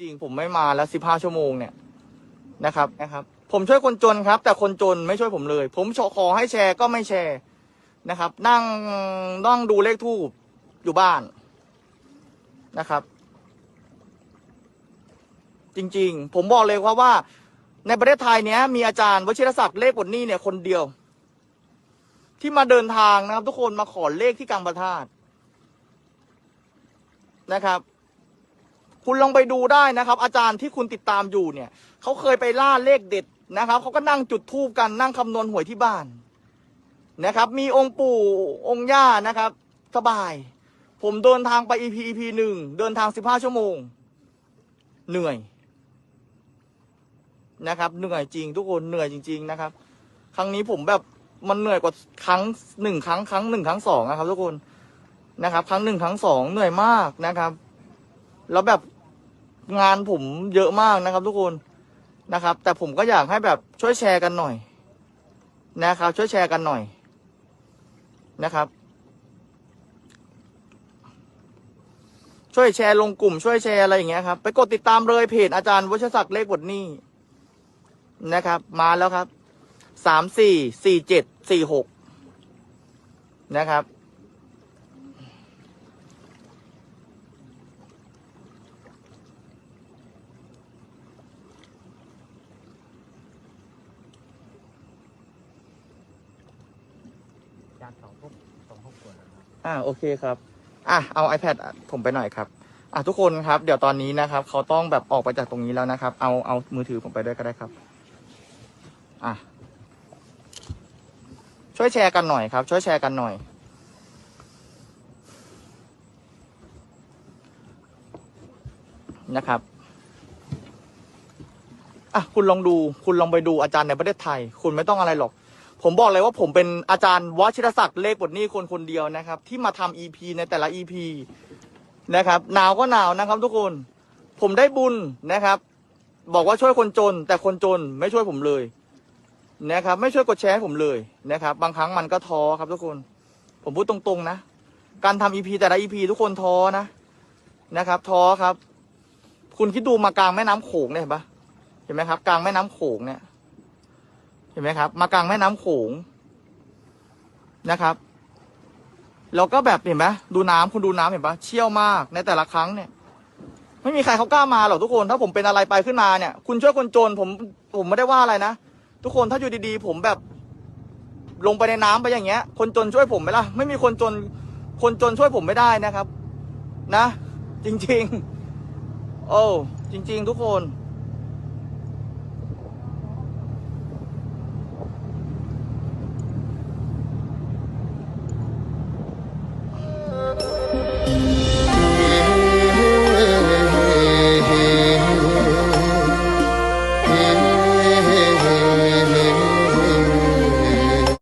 จริงๆผมไม่มาแล้วสิบห้าชั่วโมงเนี่ยนะครับนะครับ ผมช่วยคนจนครับ แต่คนจนไม่ช่วยผมเลย ผมขอให้แชร์ก็ไม่แชร์นะครับ นั่งนั่งดูเลขทูบอยู่บ้านนะครับ จริงๆ ผมบอกเลยว่าว่า ในประเทศไทยเนี้ยมีอาจารย์วชิรศักดิ์เลขบทนี้เนี่ยคนเดียว ที่มาเดินทางนะครับ ทุกคนมาขอเลขที่กลางประทาตนะครับ คุณลองไปดูได้นะครับ อาจารย์ที่คุณติดตามอยู่เนี่ยเขาเคยไปล่าเลขเด็ดนะครับเขาก็นั่งจุดธูปกันนั่งคำนวณหวยที่บ้านนะครับ มีองค์ปู่องค์ย่านะครับ สบาย ผมเดินทางไป EP EP หนึ่งเดินทางสิบห้าชั่วโมง เหนื่อยนะครับ เหนื่อยจริง ทุกคนเหนื่อยจริง ๆ นะครับ ครั้งนี้ผมแบบมันเหนื่อยกว่าครั้งหนึ่งครั้งครั้งหนึ่งครั้งสองนะครับ ทุกคนนะครับ ครั้งหนึ่งครั้งสองเหนื่อยมากนะครับ แล้วแบบ งานผมเยอะมากนะครับ ทุกคนนะครับ แต่ผมก็อยากให้แบบช่วยแชร์กันหน่อย นะครับ ช่วยแชร์กันหน่อยนะครับ ช่วยแชร์ลงกลุ่ม ช่วยแชร์อะไรอย่างเงี้ยครับ ไปกดติดตามเลยเพจอาจารย์วัชศักดิ์เลขบทนี้นะครับ มาแล้วครับสามสี่สี่เจ็ดสี่หกนะครับ จากสองพวกสองพวกขวดนะครับอ่าโอเคครับอะเอา iPad ผมไปหน่อยครับอะทุกคนครับ เดี๋ยวตอนนี้นะครับเขาต้องแบบออกไปจากตรงนี้แล้วนะครับ เอาเอามือถือผมไปด้วยก็ได้ครับอะช่วยแชร์กันหน่อยครับ ช่วยแชร์กันหน่อยนะครับอะคุณลองดู คุณลองไปดูอาจารย์ในประเทศไทย คุณไม่ต้องอะไรหรอก ผมบอกเลยว่าผมเป็นอาจารย์วชิรศักดิ์เลขบทนี้คนคนเดียวนะครับ ที่มาทำ EP ในแต่ละ EP นะครับหนาวก็หนาวนะครับ ทุกคน ผมได้บุญนะครับ บอกว่าช่วยคนจน แต่คนจนไม่ช่วยผมเลยนะครับ ไม่ช่วยกดแชร์ให้ผมเลยนะครับ บางครั้งมันก็ท้อครับทุกคน ผมพูดตรงๆนะ การทำ EP แต่ละ EP ทุกคนท้อนะนะครับ ท้อครับ คุณคิดดูมากลางแม่น้ำโขงเนี่ยเห็นปะเห็นไหมครับ กลางแม่น้ำโขงเนี่ย ห็นไหมครับ มากลางแม่น้ำโขงนะครับแล้วก็แบบเห็นไหมดูน้ำคุณดูน้ำเห็นปะเชี่ยวมากในแต่ละครั้งเนี่ย ไม่มีใครเขากล้ามาหรอกทุกคน ถ้าผมเป็นอะไรไปขึ้นมาเนี่ย คุณช่วยคนจนผมผมไม่ได้ว่าอะไรนะทุกคนถ้าอยู่ดีๆ ผมแบบ ลงไปในน้ำไปอย่างเงี้ย คนจนช่วยผมไหมล่ะไม่มีคนจน คนจนช่วยผมไม่ได้นะครับ นะ จริง ๆ โอ้จริง ๆ ทุกคน